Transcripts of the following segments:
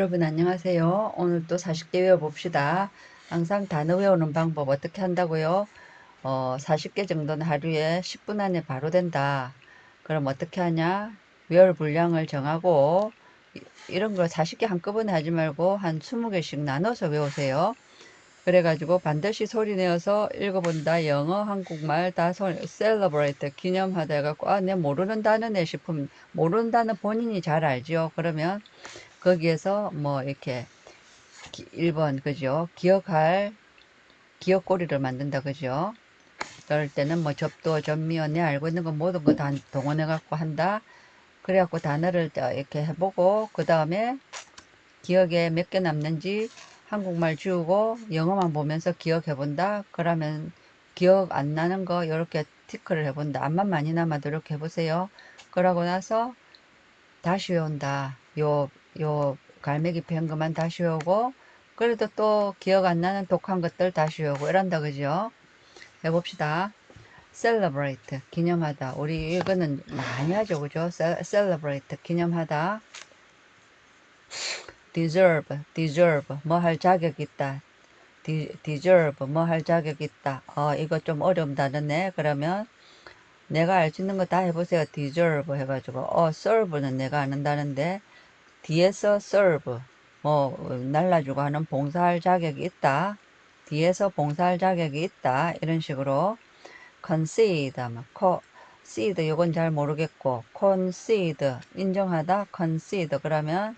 여러분 안녕하세요. 오늘 또 40개 외워봅시다. 항상 단어 외우는 방법 어떻게 한다고요? 어, 40개 정도는 하루에 10분 안에 바로 된다. 그럼 어떻게 하냐? 외울 분량을 정하고 이- 이런 거 40개 한꺼번에 하지 말고 한 20개씩 나눠서 외우세요. 그래가지고 반드시 소리 내어서 읽어본다. 영어, 한국말 다 소리, celebrate, 기념하다 해갖고, 아, 내 모르는 단어네 싶으면, 모르는 단어 본인이 잘 알죠. 그러면 거기에서 뭐 이렇게 기- 1번, 그죠? 기억할, 기억고리를 만든다, 그죠? 그럴 때는 뭐 전미어, 내 알고 있는 거 모든 거 다 동원해 갖고 한다. 그래갖고 단어를 자- 이렇게 해보고, 그 다음에 기억에 몇 개 남는지 한국말 지우고 영어만 보면서 기억해 본다. 그러면 기억 안 나는 거 이렇게 티크를 해본다. 암만 많이 남아도 이렇게 해보세요. 그러고 나서 다시 외운다. 요, 요 갈매기 편 것만 다시 외우고 그래도 또 기억 안 나는 독한 것들 다시 외우고 이런다. 그죠? 해봅시다. celebrate 기념하다. 우리 이거는 많이 하죠. 그죠? celebrate 기념하다. deserve, deserve, 뭐 할 자격 있다. de, deserve, 뭐 할 자격 있다. 어, 이거 좀 어려운 단어네. 그러면 내가 알 수 있는 거 다 해보세요. deserve 해가지고. 어, serve는 내가 아는다는데, 뒤에서 serve, 뭐, 날라주고 하는 봉사할 자격이 있다. 뒤에서 봉사할 자격이 있다. 이런 식으로. concede, 뭐, cede, 요건 잘 모르겠고, concede, 인정하다, concede. 그러면,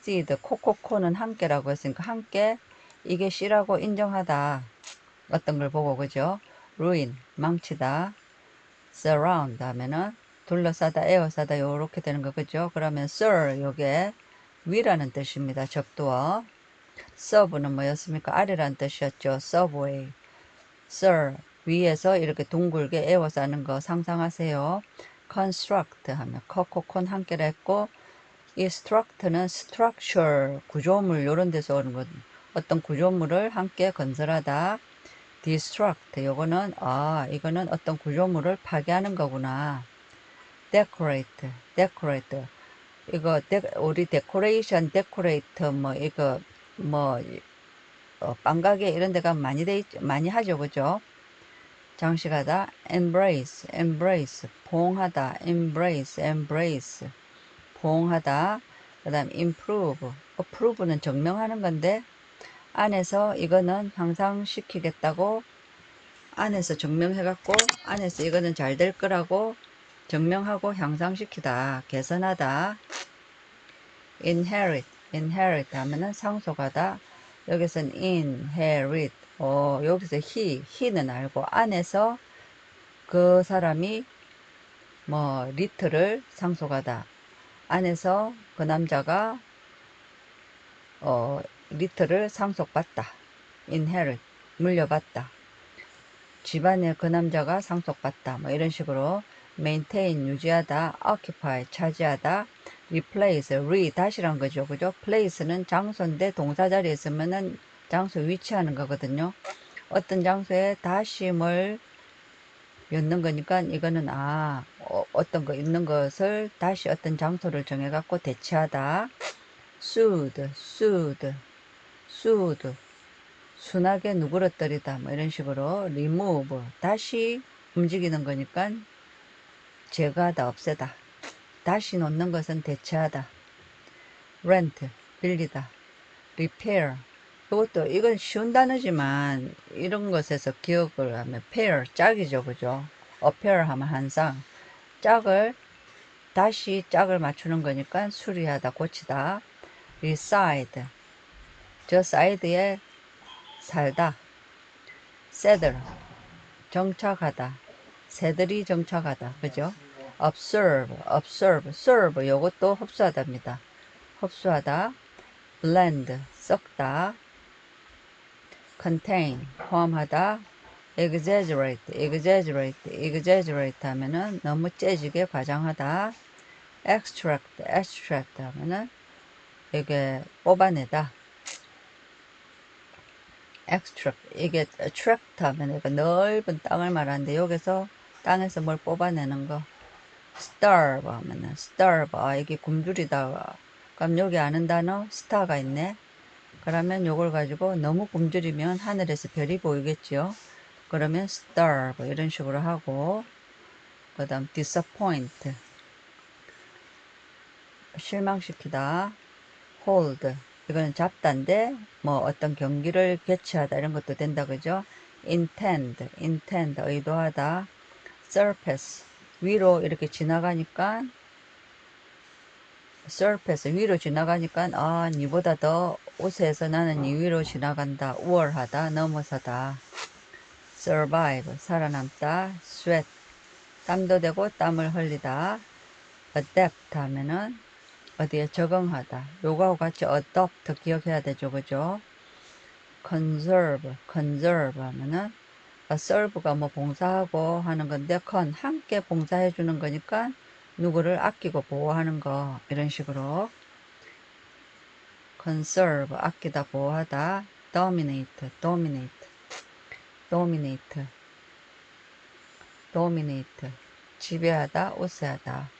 seed, 코코코는 함께라고 했으니까 함께 이게 C라고 인정하다. 어떤 걸 보고 그죠? ruin, 망치다. surround 하면은 둘러싸다, 에워싸다 요렇게 되는 거 그죠? 그러면 sir 요게 위라는 뜻입니다. 접두어. serve는 뭐였습니까? 아래라는 뜻이었죠. subway. sir 위에서 이렇게 둥글게 에워싸는 거 상상하세요. construct 하면 코코콘 함께라 했고 이 struct는 structure 구조물 요런 데서 오는 것 어떤 구조물을 함께 건설하다 destruct 요거는 아 이거는 어떤 구조물을 파괴하는 거구나 decorate decorate 이거 데, 우리 decoration decorate 뭐 이거 뭐 어, 빵가게 이런 데가 많이 돼 있, 많이 하죠 그죠 장식하다 embrace embrace 포옹하다 embrace embrace 포옹하다. 그 다음 improve. approve는 증명하는 건데 안에서 이거는 향상 시키겠다고 안에서 증명해 갖고 안에서 이거는 잘 될 거라고 증명하고 향상시키다. 개선하다. inherit. inherit 하면은 상속하다. 여기서는 inherit. 어, 여기서 he, he는 알고 안에서 그 사람이 뭐 리트를 상속하다. 안에서 그 남자가 어, 리트를 상속받다. inherit 물려받다. 집안에 그 남자가 상속받다. 뭐 이런 식으로 maintain 유지하다, occupy 차지하다, replace re 다시란 거죠. 그죠? place는 장소인데 동사 자리에 있으면은 장소 위치하는 거거든요. 어떤 장소에 뭘 였는 거니까 이거는 아 어, 어떤 거 있는 것을 다시 어떤 장소를 정해 갖고 대체하다 soothe soothe soothe 순하게 누그러뜨리다 뭐 이런 식으로 remove 다시 움직이는 거니까 제거하다 없애다. 다시 놓는 것은 대체하다. Rent 빌리다. Repair. 이것도 이건 쉬운 단어지만 이런 것에서 기억을 하면 pair 짝이죠 그죠? Appear 하면 항상 짝을 다시 짝을 맞추는 거니까 수리하다 고치다. Reside. 저 사이드에 살다. Settle. 정착하다 새들이 정착하다 그죠 observe observe serve 요것도 흡수하다입니다 흡수하다 blend 섞다 contain 포함하다 exaggerate exaggerate exaggerate 하면은 너무 째지게 과장하다 extract extract 하면은 이게 뽑아내다 extract 이게 tract 하면 이거 넓은 땅을 말하는데 여기서 땅에서 뭘 뽑아내는 거. starve 하면은 starve 아 이게 굶주리다. 그럼 여기 아는 단어 스타가 있네. 그러면 요걸 가지고 너무 굶주리면 하늘에서 별이 보이겠죠. 그러면 starve 이런 식으로 하고 그 다음 disappoint. 실망시키다. hold. 이거는 잡다인데 뭐 어떤 경기를 개최하다 이런 것도 된다 그죠? intend intend 의도하다 surface. 위로 이렇게 지나가니까 surface 위로 지나가니까 아 니보다 더 우세해서 나는 니 위로 지나간다. 우월하다 넘어서다. survive 살아남다. sweat 땀도 되고 땀을 흘리다. adapt 하면은 어디에 적응하다. 요거하고 같이 adopt 기억해야 되죠 그죠? conserve conserve 하면은 serve가 뭐 봉사하고 하는 건데 con 함께 봉사해 주는 거니까 누구를 아끼고 보호하는 거 이런 식으로. conserve 아끼다 보호하다. dominate dominate. dominate. dominate. 지배하다 우세하다.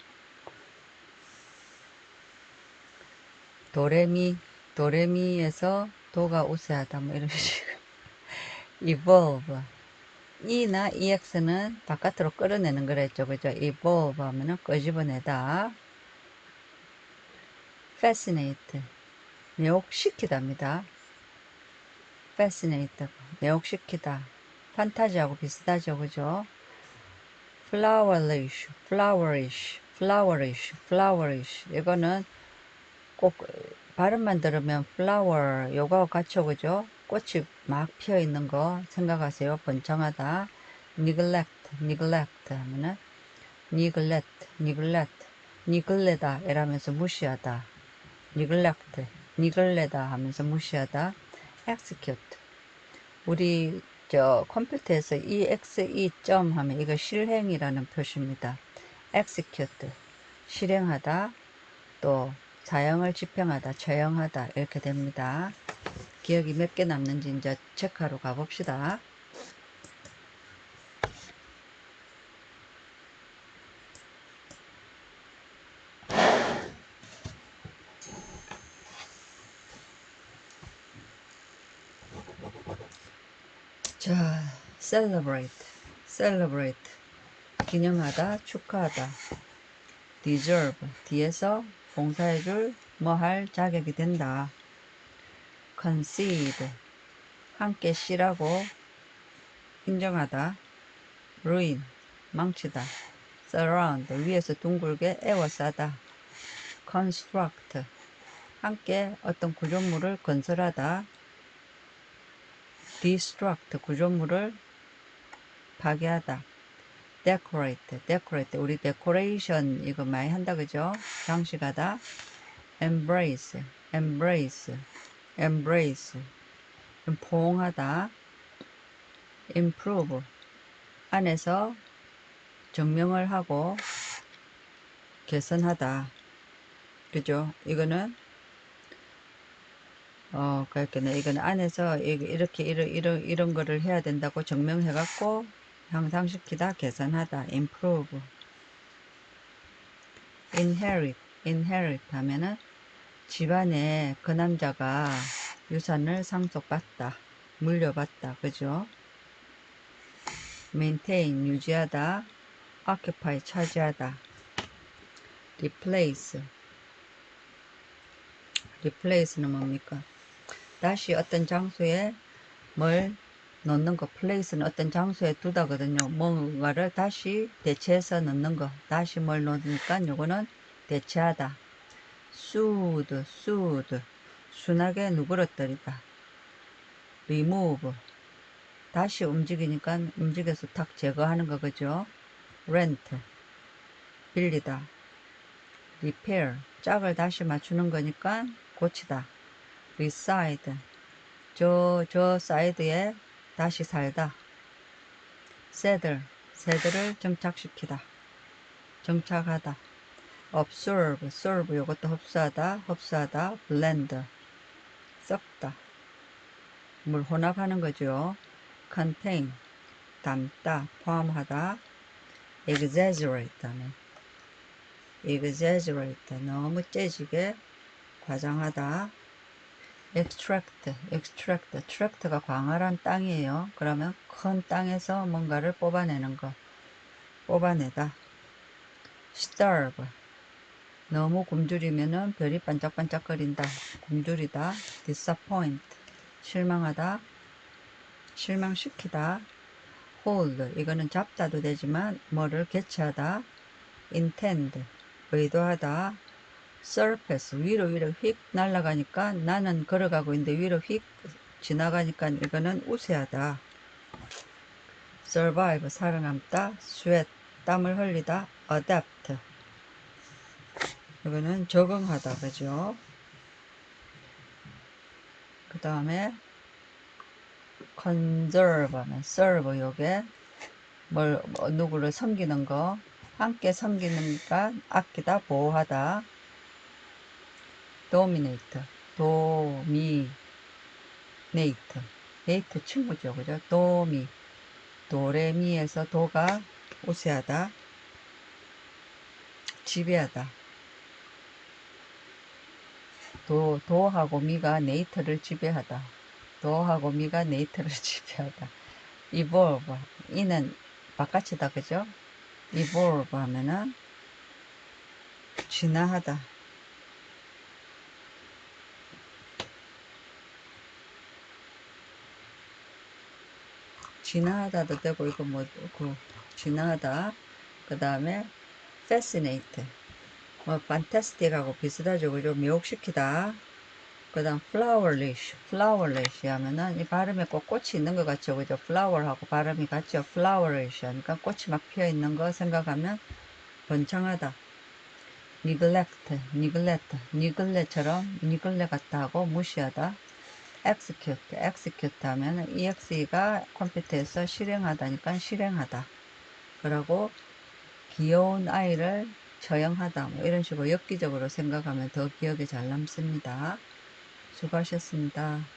도레미 도레미에서 도가 우세하다 뭐 이런 식으로. evolve E나 EX는 바깥으로 끌어내는 거랬죠. 그죠? evolve 하면은 끄집어내다. fascinate. 매혹시키답니다. fascinate. 매혹시키다. 판타지하고 비슷하죠. 그죠? flourish, flourish, flourish, flourish. 이거는 꼭 발음만 들으면 flower, 요거하고 같이 오죠? 꽃이 막 피어 있는 거 생각하세요. 번창하다. neglect, neglect 하면은 neglect, neglect, neglect 이라면서 무시하다. neglect, neglect 하면서 무시하다. execute. 우리 저 컴퓨터에서 exe 점 하면 이거 실행이라는 표시입니다. execute. 실행하다. 또 사형을 집행하다, 처형하다 이렇게 됩니다. 기억이 몇 개 남는지 이제 체크하러 가봅시다. 자, celebrate, celebrate, 기념하다, 축하하다, deserve, 뒤에서 봉사해줄 뭐 할 자격이 된다. concede. 함께 씨라고 인정하다. ruin. 망치다. surround. 위에서 둥글게 에워싸다. construct. 함께 어떤 구조물을 건설하다. destruct. 구조물을 파괴하다 decorate decorate. 우리 decoration 이거 많이 한다 그죠? 장식하다. Embrace embrace embrace. 포옹하다. Improve. 안에서 증명을 하고 개선하다. 그죠? 이거는 어 그렇게 이거는 안에서 이렇게 이런 이런 이런 거를 해야 된다고 증명해 갖고 향상시키다 개선하다 improve inherit inherit 하면은 집안에 그 남자가 유산을 상속받다, 물려받다, 그죠? maintain, 유지하다, occupy, 차지하다, replace, replace는 뭡니까? 다시 어떤 장소에 뭘 넣는 거, place는 어떤 장소에 두다거든요. 뭔가를 다시 대체해서 넣는 거, 다시 뭘 넣으니까 요거는 대체하다. soothe, soothe, 순하게 누그러뜨리다. remove, 다시 움직이니까 움직여서 탁 제거하는 거 그죠? rent, 빌리다. repair, 짝을 다시 맞추는 거니까 고치다. reside, 저, 저 사이드에 다시 살다. saddle, 새들을 정착시키다. 정착하다. absorb, absorb 이것도 흡수하다, 흡수하다, blend 섞다 물 혼합하는 거죠. contain 담다, 포함하다, exaggerate 하면 exaggerate 너무 째지게 과장하다. Extract, extract, tract가 광활한 땅이에요. 그러면 큰 땅에서 뭔가를 뽑아내는 거. 뽑아내다. starve, 너무 굶주리면은 별이 반짝반짝거린다. 굶주리다. disappoint, 실망하다. 실망시키다. hold, 이거는 잡다도 되지만 뭐를 개최하다. intend, 의도하다. Surface, 위로 위로 휙 날아가니까 나는 걸어가고 있는데 위로 휙 지나가니까 이거는 우세하다. survive, 살아남다. sweat, 땀을 흘리다. adapt, 이거는 적응하다. 그죠? 그 다음에 conserve 하면 serve 요게 뭘 뭐, 누구를 섬기는 거 함께 섬기는가 아끼다 보호하다 dominate 도미네이트 네이트 친구죠 그죠? 도미 도레미에서 도가 우세하다 지배하다. 도, 도하고 미가 네이트를 지배하다. 도하고 미가 네이트를 지배하다. evolve 이는 바깥이다 그죠? evolve 하면은 진화하다 진화하다도 되고 이거 뭐그 진화하다. 그 다음에 fascinate. 뭐 fantastic하고 비슷하죠. 그죠 미혹시키다. 그 다음 flowerlish flowerlish 하면은 이 발음에 꼭 꽃이 있는 것 같죠. 그죠? flower하고 발음이 같죠. flowerlish 하니까 꽃이 막 피어 있는 거 생각하면 번창하다. neglect neglect neglect처럼 neglect 같다 하고 무시하다 execute execute 하면 exe가 컴퓨터에서 실행하다니까 실행하다 그러고 귀여운 아이를 처형하다 뭐 이런 식으로 엽기적으로 생각하면 더 기억에 잘 남습니다. 수고하셨습니다.